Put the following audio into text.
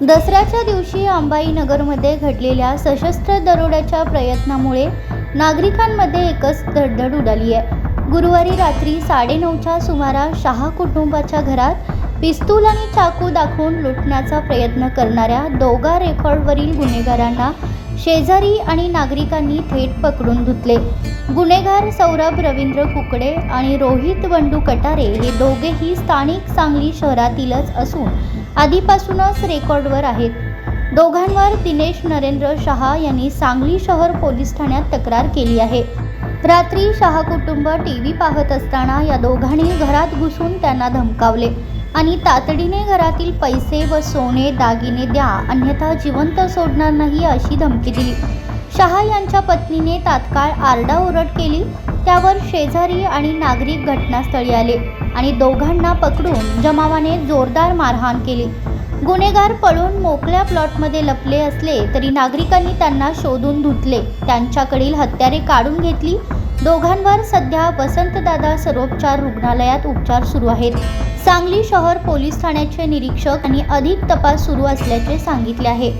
दसऱ्याच्या दिवशी अंबाईनगरमध्ये घडलेल्या सशस्त्र दरोड्याच्या प्रयत्नामुळे नागरिकांमध्ये एकच धडधड उडाली आहे. गुरुवारी रात्री साडेनऊच्या सुमारास शहा कुटुंबाच्या घरात पिस्तूल आणि चाकू दाखवून लुटण्याचा प्रयत्न करणाऱ्या दोघा रेकॉर्डवरील गुन्हेगारांना शेजारी आणि नागरिकांनी थेट पकडून धुतले. गुन्हेगार सौरभ रवींद्र कुकडे आणि रोहित बंडू कटारे हे दोघेही स्थानिक सांगली शहरातीलच असून आधीपासूनच रेकॉर्डवर आहेत. दोघांवर दिनेश नरेंद्र शहा यांनी सांगली शहर पोलीस ठाण्यात तक्रार केली आहे. रात्री शहा कुटुंब टी व्ही पाहत असताना या दोघांनी घरात घुसून त्यांना धमकावले आणि तातडीने घरातील पैसे व सोने दागिने द्या अन्यथा जिवंत सोडणार नाही अशी धमकी दिली. शहा यांच्या पत्नीने तात्काळ आरडाओरड केली. त्यावर शेजारी आणि नागरिक घटनास्थळी आले आणि दोघांना पकडून जमावाने जोरदार मारहाण केली. गुन्हेगार पळून मोकळ्या प्लॉटमध्ये लपले असले तरी नागरिकांनी त्यांना शोधून धुतले. त्यांच्याकडील हत्यारे काढून घेतली. दोघांवर सध्या वसंतदादा सरोपचार रुग्णालयात उपचार सुरू आहेत. सांगली शहर पोलीस ठाण्याचे निरीक्षक आणि अधिक तपास सुरू असल्याचे सांगितले आहे.